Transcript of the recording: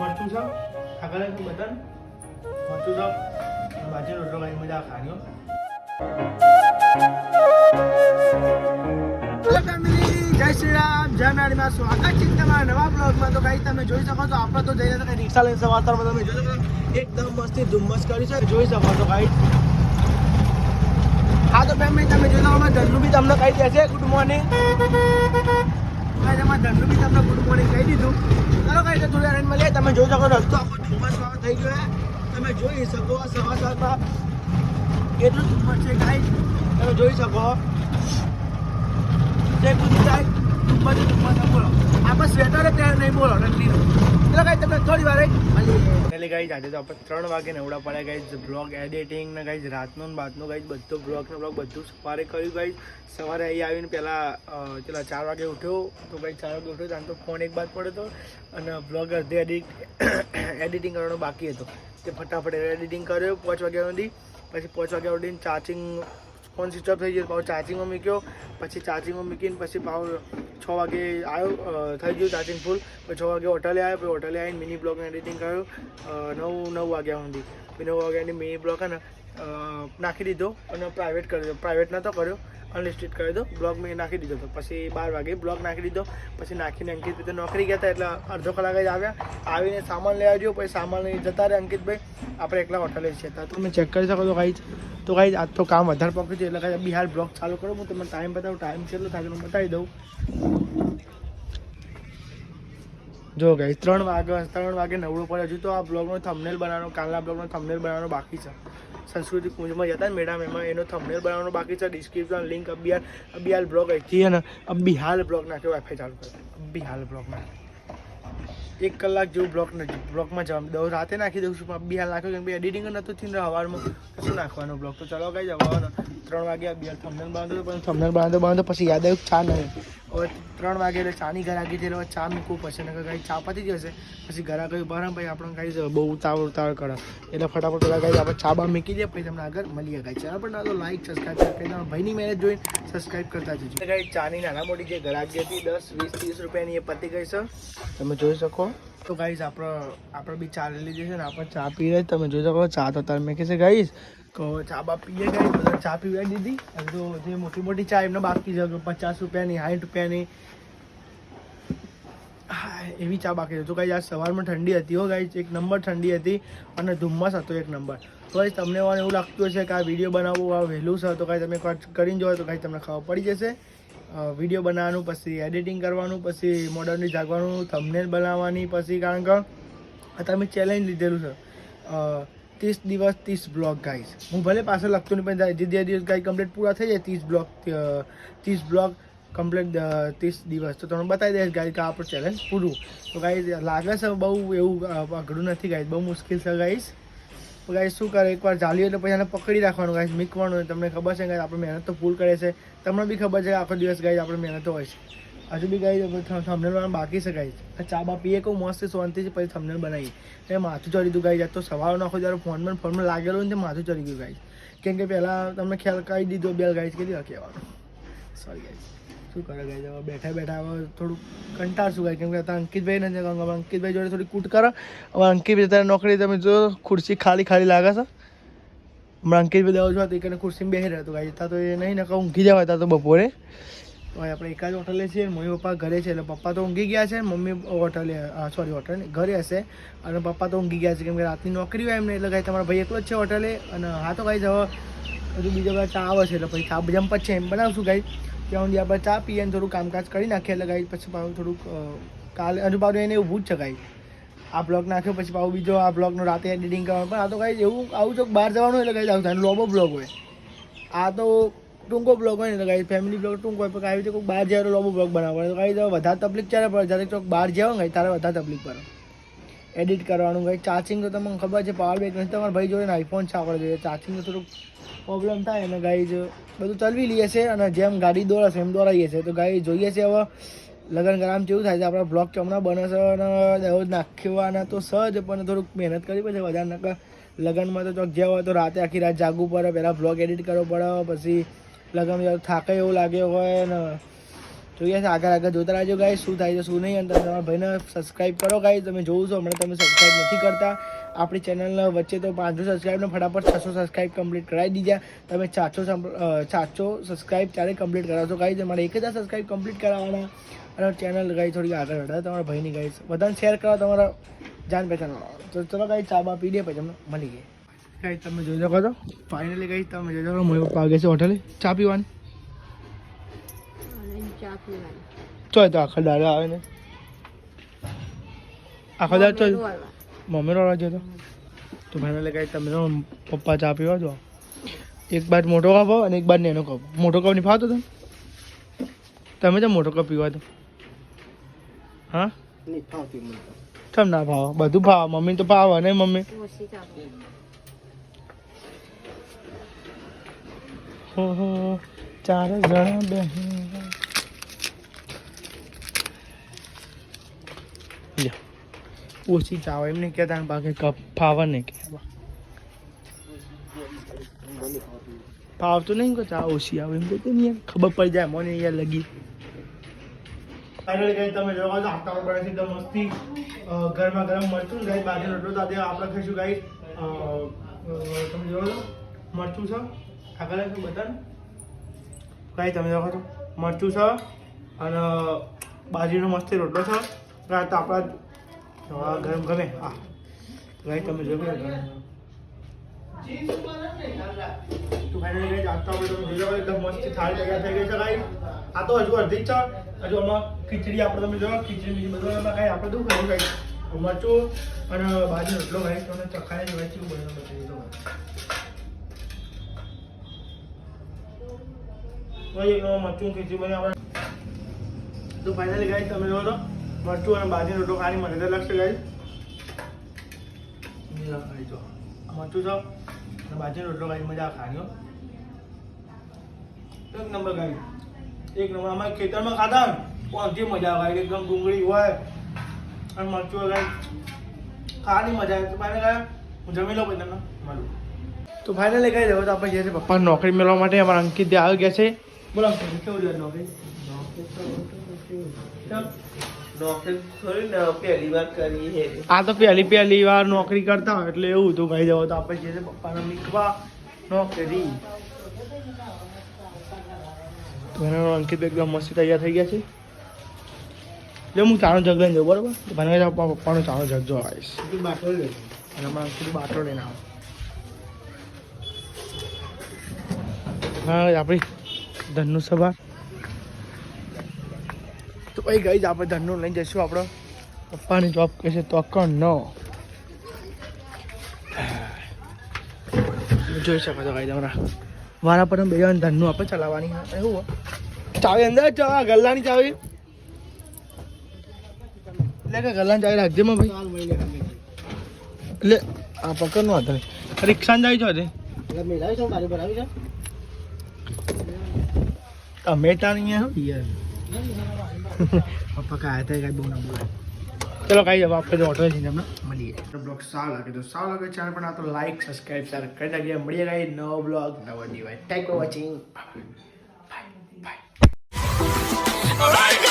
મરચું છે. આગળ બટન મરચું છે. બાજરી, રોટલો ખાઈ મજા ફેમિલી જય શ્રી રામ. જય નાડીમાં સ્વાગત છે તમારા નવા બ્લોગમાં. તો કઈ તમે જોઈ શકો છો, આપણે તો જઈ રહ્યા રિક્ષા લઈને સવારમાં તમે જોઈ શકો એકદમ મસ્તી, ધુમ્મસ કરી છે. જોઈ શકો છો કઈ હા તો ફેમિલી તમે જોઈ શકો ધનુ બી તમને કહી છે. ગુડ મોર્નિંગ અમારા ધનુ બી તમને ગુડ મોર્નિંગ કહી દીધું. ચાલો કઈ થોડી વાર મળીએ તમે જોઈ શકો રસ્તો આખો ધુમ્મસ વાળો થઈ ગયો. તમે જોઈ શકો સવાર સવારમાં એટલું ધુમ્મસ છે કાંઈ તમે જોઈ શકો. જે કૂદી બધું ધુમ્મસ બોલો. આપણે સ્વેટર પહેર નહીં બોલો નકલીનો એટલે કઈ તમે થોડી વાર એટલે ગાઈ આજે તો આપણે ત્રણ વાગે નવડા પડ્યા ગાઈ બ્લોગ એડિટિંગ ને ગાઈ રાતનો ને બાતનો ગાઈ બધો બ્લોગ ને બ્લોગ બધું સવારે કર્યું ગાઈ સવારે અહીં આવીને પહેલાં પેલા ચાર વાગે ઉઠ્યો. તો ગાઈ ચાર વાગે ઉઠ્યો, ત્યાં તો ફોન એક બાદ પડ્યો હતો અને બ્લોગ અડધે એડિટ એડિટિંગ કરવાનો બાકી હતો. તે ફટાફટ એડિટિંગ કર્યો, પાંચ વાગ્યા સુધી. પછી પાંચ વાગ્યા સુધી ચાર્જિંગ ફોન સ્વિચ ઓફ થઈ ગયો, પાછો ચાર્જિંગમાં મૂક્યો, પછી ચાર્જિંગમાં મૂકીને પછી પાછો છ વાગે આવ્યો થઈ ગયું ચાર્જિંગ ફૂલ પછી છ વાગે હોટલે આવ્યો, પછી હોટલે આવીને મિની બ્લોગનું એડિટિંગ કર્યું. નવ નવ વાગ્યા સુધી. નવ વાગ્યાની મિની બ્લોગ ને નાખી દીધો અને પ્રાઇવેટ કરી દીધો પ્રાઇવેટ નહોતો કર્યો. અનલિસ્ટેડ કરી દીધો બ્લોગ મેં નાખી દીધો હતો. પછી બાર વાગે બ્લોગ નાખી દીધો. પછી નાખીને અંકિતભાઈ તો નોકરી ગયા હતા એટલે અડધો કલાક જ આવ્યા. આવીને સામાન લેવા આવજો. પછી સામાન લઈ જતા રહે અંકિતભાઈ આપણે એકલા હોટલે છીએ. તો તમે ચેક કરી શકો તો કાંઈ તો કાંઈ આજ તો કામ વધારે પકડ્યું છે. એટલે કાંઈ બિહાર બ્લોગ ચાલુ કરો. હું તમને ટાઈમ બતાવું. ટાઈમ કેટલો થાય હું બતાવી દઉં. જો ગઈ ત્રણ વાગે ત્રણ વાગે નવડું પડે હજુ તો આ બ્લોગનો થંબનેલ બનાવવાનો, કાલના બ્લોગનો થંબનેલ બનાવવાનો બાકી છે. સંસ્કૃતિ કુંજમાં જતા ને મેડમ એમાં એનો થંબનેલ બનાવવાનો બાકી છે. ડિસ્ક્રિપ્શન લિંક અબિયાલ અબિયાલ બ્લોગ અહીંથી છે ને અબિહાલ બ્લોગ નાખ્યો વાઈફાઈ ચાલુ કર્યો અબિહાલ બ્લોગ નાખ્યો એક કલાક જેવું બ્લોક નથી બ્લોકમાં જવા દઉં રાતે નાખી દઉં છું, પણ બી હાલ નાખ્યો કેમ કે એડિટિંગ નહોતું ને હવારમાં શું નાખવાનું બ્લોક તો ચલો કઈ જવાનો. ત્રણ વાગે બી હાલ થંબનેલ બાંધો પણ થંબનેલ બાંધો બાંધો પછી યાદ આવ્યું ચા નહીં. હવે ત્રણ વાગે એટલે ચાની ઘરે આગી એટલે ચા મૂકવું પછી ને કાંઈ ચા પતી જશે પછી ઘરે આગળ ઊભા રહે ભાઈ આપણે કાંઈ બહુ ઉતાવળ ઉતાવળ કરે. એટલે ફટાફટ પેલા કાંઈ આપણે ચા બા મૂકી દે પછી તમને આગળ મળીએ કાંઈ ચા પણ તો લાઈક સબસ્ક્રાઈબ કરી તમારા ભાઈની મેરેજ જોઈને સબસ્ક્રાઈબ કરતા જજો. કાંઈ ચાની નાના મોટી જે ઘરાકી હતી, દસ, વીસ, ત્રીસ રૂપિયાની એ પતી ગઈ છે. તમે જોઈ શકો. તો ગાઈઝ આપણે આપણે બી ચા લઈ લીધી છે ને, આપણે ચા પી રહી. તમે જોઈ શકો, ચા તો તમે કહેશે ગાઈઝ તો ચા બા પીએ ગઈ બધા ચા પીવા દીધી તો જે મોટી મોટી ચા એમને બાકી છે પચાસ રૂપિયાની, સાઠ રૂપિયાની. એવી ચા બાકી છે. તો ગાઈઝ આજ સવારમાં ઠંડી હતી હો કાંઈ એક નંબર ઠંડી હતી અને ધુમ્મસ હતો એક નંબર. તો ગાઈઝ તમને એવું એવું લાગતું હશે કે આ વીડિયો બનાવવું આ વહેલું છે, તો કાંઈ તમે કરીને જોવો તો કાંઈ તમને ખબર પડી જશે. વીડિયો બનાવવાનું પછી એડિટિંગ કરવાનું, પછી મોડર્નલી જાગવાનું થંબનેલ બનાવવાની પછી, કારણ કે તમે ચેલેન્જ લીધેલું છે. ત્રીસ દિવસ, ત્રીસ બ્લોક ગાઈશ હું ભલે પાછળ લખતો નહીં, પણ જે જે દિવસ ગાઈ કમ્પ્લીટ પૂરા થઈ જાય, ત્રીસ બ્લોક ત્રીસ બ્લોગ કમ્પ્લીટ ત્રીસ દિવસ. તો તમને બતાવી દઈશ ગાઈ કે આપણું ચેલેન્જ પૂરું. તો ગાઈ લાગે છે બહુ એવું અઘરું નથી ગાઈશ બહુ મુશ્કેલ છે ગાઈશ તો ગાઈસ શું કરે? એકવાર ચાલ્યું એટલે પછી એને પકડી રાખવાનું ગાઈસ મીકવાનું. તમને ખબર છે ગાઈસ આપણે મહેનત તો ફૂલ કરે છે. તમને બી ખબર છે આખો દિવસ ગાઈસ આપણે મહેનત હોય છે. હજુ બી ગાઈસ થંબનેલ બનાવવાનું બાકી છે ગાઈસ આ ચા બા પીએ કહું મસ્ત શાંતિથી પછી થંબનેલ બનાવી એ માથું ચડી હતું ગાઈસ આજ તો સવારનો આખો જ્યારે ફોનમાં ને ફોનમાં લાગેલું ને તે માથું ચડી ગયું ગાઈસ કેમ કે પહેલાં તમને ખ્યાલ કહી દીધો બેલ ગાઈસ કીધી કહેવાનું સોરી ગાઈસ શું કરે ગાઈસ હવે બેઠા બેઠા હવે થોડું કંટાળશું ગાઈ કેમ કે અત્યારે અંકિતભાઈ નથી કારણ કે હવે અંકિતભાઈ જોડે થોડી કૂટ કરો હવે અંકિતભાઈ અત્યારે નોકરી તમે જો ખુરશી ખાલી ખાલી લાગે છે હમણાં અંકિતભાઈ દેવા છો તો એક ખુરશીમાં બેસી રહ્યો હતો ગાઈ ત્યાં તો એ નહીં ને કહું ઊંઘી જવા હતા તો બપોરે તો આપણે એક જ હોટલે છીએ, મમ્મી પપ્પા ઘરે છે એટલે પપ્પા તો ઊંઘી ગયા છે, મમ્મી હોટલે સોરી હોટલ ઘરે હશે. અને પપ્પા તો ઊંઘી ગયા છે, કેમ કે રાતની નોકરી હોય એમને, એટલે કાંઈ તમારા ભાઈ એકલો જ છે હોટલે. અને હા તો કાંઈ જવા હજુ બીજા બધા ચા આવે છે, એટલે પછી ચા જમ પછી એમ બનાવશું કાંઈ ત્યાં સુધી આપણે ચા પીએ અને થોડું કામકાજ કરી નાખીએ, એટલે કાંઈ પછી પાછું થોડુંક કાલે, હજુ પાછું એને એવું જ છે કાંઈ આ બ્લોગ નાખ્યો પછી પાછું બીજો આ બ્લોગનો રાતે એડિટિંગ કરવાનું. પણ આ તો કાંઈ એવું આવું જો બહાર જવાનું એટલે કાંઈ આવું થાય લોબો બ્લોગ હોય. આ તો ટૂંકો બ્લોગ હોય ને, તો ગાઈ ફેમિલી બ્લોગ ટૂંકો હોય, પણ આવી રીતે કોઈ બહાર જાય લોબો બ્લોગ બનાવવાનો તો ગાઈ વધારે તકલીફ ત્યારે પડે? જ્યારે ચોક બહાર જાવ ને, ત્યારે વધારે તકલીફ પડે. એડિટ કરવાનું કંઈ ચાર્જિંગ તો તમને ખબર છે પાવર બેંક નથી, તમારા ભાઈ જોડે આઈફોન છે આપણે જોઈએ ચાર્જિંગનું થોડુંક પ્રોબ્લેમ થાય અને ગાઈ બધું ચલવી લઈએ છે અને જેમ ગાડી દોડાશે એમ દોડાઈએ છે તો ગાઈ જોઈએ છે હવે લગ્ન કરામ કેવું થાય છે. આપણા બ્લોક ચમણા બને છે અને દહેજ નાખવાના તો સહજ, પણ થોડુંક મહેનત કરવી પડે વધારે. નકર લગ્નમાં તો ચોક જ્યાં હોય તો રાતે આખી રાત જાગવું પડે, પહેલાં બ્લોગ એડિટ કરવો પડે, પછી લગ્નમાં જાવ થાકે એવું લાગ્યો હોય ને. જોઈએ આગળ આગળ જોતા રહેજો ગાઈ શું થાય છે, શું નહીં. અને તમે તમારા ભાઈને સબસ્ક્રાઈબ કરો ગાઈ તમે જોવું છો, હમણાં તમે સબસ્ક્રાઈબ નથી કરતા. આપણી ચેનલના વચ્ચે તો પાંચસો સબસ્ક્રાઈબને ફટાફટ છસો સબસ્ક્રાઈબ કમ્પ્લીટ કરાવી દીધા. તમે ચારસો ચારસો સબસ્ક્રાઈબ ત્યારે કમ્પ્લીટ કરાવશો ગાઈ તમારે એક હજાર સબસ્ક્રાઈબ કમ્પ્લીટ કરાવવાના. અને ચેનલ ગાઈ થોડી આગળ વધારે તમારા ભાઈની ગાઈ બધાને શેર કરો તમારા જાન પહેચાન તો ચલો ગાઈ ચા બા પી દે પછી તમને મળી ગઈ ગાઈ તમે જોઈ શકો છો. ફાઇનલી ગાઈ તમે જોઈ શકો મમ્મી પપ્પા ગયા છે હોટલે ચા પીવાની? ચા પીવાની. ચોય તો આખા દાડે આવે ને. આખા દાડ ચોય. મમ્મી રોડા જતો તો. ફાઇનલી ગાઈ તમે તો પપ્પા ચા પીવા જો. એક બાદ મોટો કપ અને એક બાદ નેનો કપ. મોટો કપ નહીં ફાવતો તમે તમે તો મોટો કપ પીવા દો હા? નહીં ફાવતી ના ભાવ બધું ભાવ મમ્મી તો ભાવ ને મમ્મી ઓછી ચા પીવાની હો હો ચાર જણા બહેન. ઓછી ચાવ. એમ નહીં કહેતા બાકી કપ ફાવર નહીં કહેવા ફાવતું નહીં કે ચા ઓછી આવે? એમ કહેતું નહીં. ખબર પડી જાય, મને અહીંયા લગી. ફાઇનલી ગઈ તમે જોવા આટા પડે છે એકદમ મસ્તી ગરમા ગરમ મરચું ગાઈ બાજુ રોટલો સાથે આપણે ખાઈશું ગાઈ તમે જોવા, મરચું છે. આગળ શું બટન ગાઈ તમે દેખો છો મરચું છે અને બાજરીનો મસ્તી રોટલો છે. રાત આપણા ગરમ ગમે. હા ભાઈ, તમે છો તો ફાઇનલી ગાઈ તમે જોઈ એકદમ થઈ ગઈ છે ગાઈ આ તો હજુ અડધી જ હજુ આમાં ખીચડી આપણે, તમે જોવો ખીચડી બીજી બધું કાંઈ આપણે શું કરવું ગાઈ મરચું અને બાજુ રોટલો, ભાઈ, તમને ચખાઈને જોવાય છે બને બતાવી દો મરચું ખીચડી બને આપણે તો ફાઇનલી ગાઈ તમે જો તો, મરચું અને બાજરી રોટલો ખાવાની મને લગશે ગાઈ ખાઈ મરચું છો અને બાજરી રોટલો ખાઈ મજા ખાણી હો. એક નંબર ગાઈ એક નંબર. અમારે ખેતરમાં ને પહોંચી મજા આવે, એકદમ ડુંગળી હોય અને મરચું ગાય ખાવાની મજા આવે. તો ફાઇનલ ગાય હું જમી લઉં પછી તમને. મળું. તો ફાઇનલી ગાઈ દેવો તો આપણે જે છે પપ્પા નોકરી મેળવવા માટે અમારા અંકિત આવી ગયા છે. બોલો અંકિત, કેવું છે નોકરી નોકરી થોડી ને પહેલી વાર કરી છે આ તો પહેલી પહેલી વાર નોકરી કરતા હોય એટલે એવું હતું ભાઈ જવો તો આપણે જે છે પપ્પાને મીકવા નોકરી. તો એનો અંકિત એકદમ મસ્ત તૈયાર થઈ ગયા છે. એટલે હું ચાણો જગ લઈને જાઉં બરોબર? મને કહે પપ્પા પપ્પાનો ચાણો જગ જો આવીશ બાટલો લે. અને હમણાં અંકિત બાટલો લઈને આવો. હા આપણી ધનનું સભા. તો ભાઈ ગઈ જ આપણે ધનુ લઈને જઈશું આપણો. પપ્પાની જોબ કહેશે તો અકણ ન જોઈ શકો છો ભાઈ તમારા. વારા પર બે ધનુ આપણે ચલાવવાની. એવું ચાવી અંદર જ ચા ગલ્લાની ચાવી. એટલે કે ગલ્લાની ચાવી રાખજે માં ભાઈ. એટલે આ પકડનો હતો રિક્ષા જાય છો એટલે મેળાવી છે મારી બરાબર છે તમે તાર અહીંયા હો યાર? પપ્પા કાયા હતા કાંઈ બહુ ના બોલાય ચલો કાંઈ જવા આપણે ઓટો છે તમને મળીએ. બ્લોગ સારો લાગે તો સારો લાગે ચેનલ પર આ તો લાઈક સબસ્ક્રાઈબ શેર કરી નાખીએ મળીએ કાંઈ નવો બ્લોગ નવો device thank for watching bye bye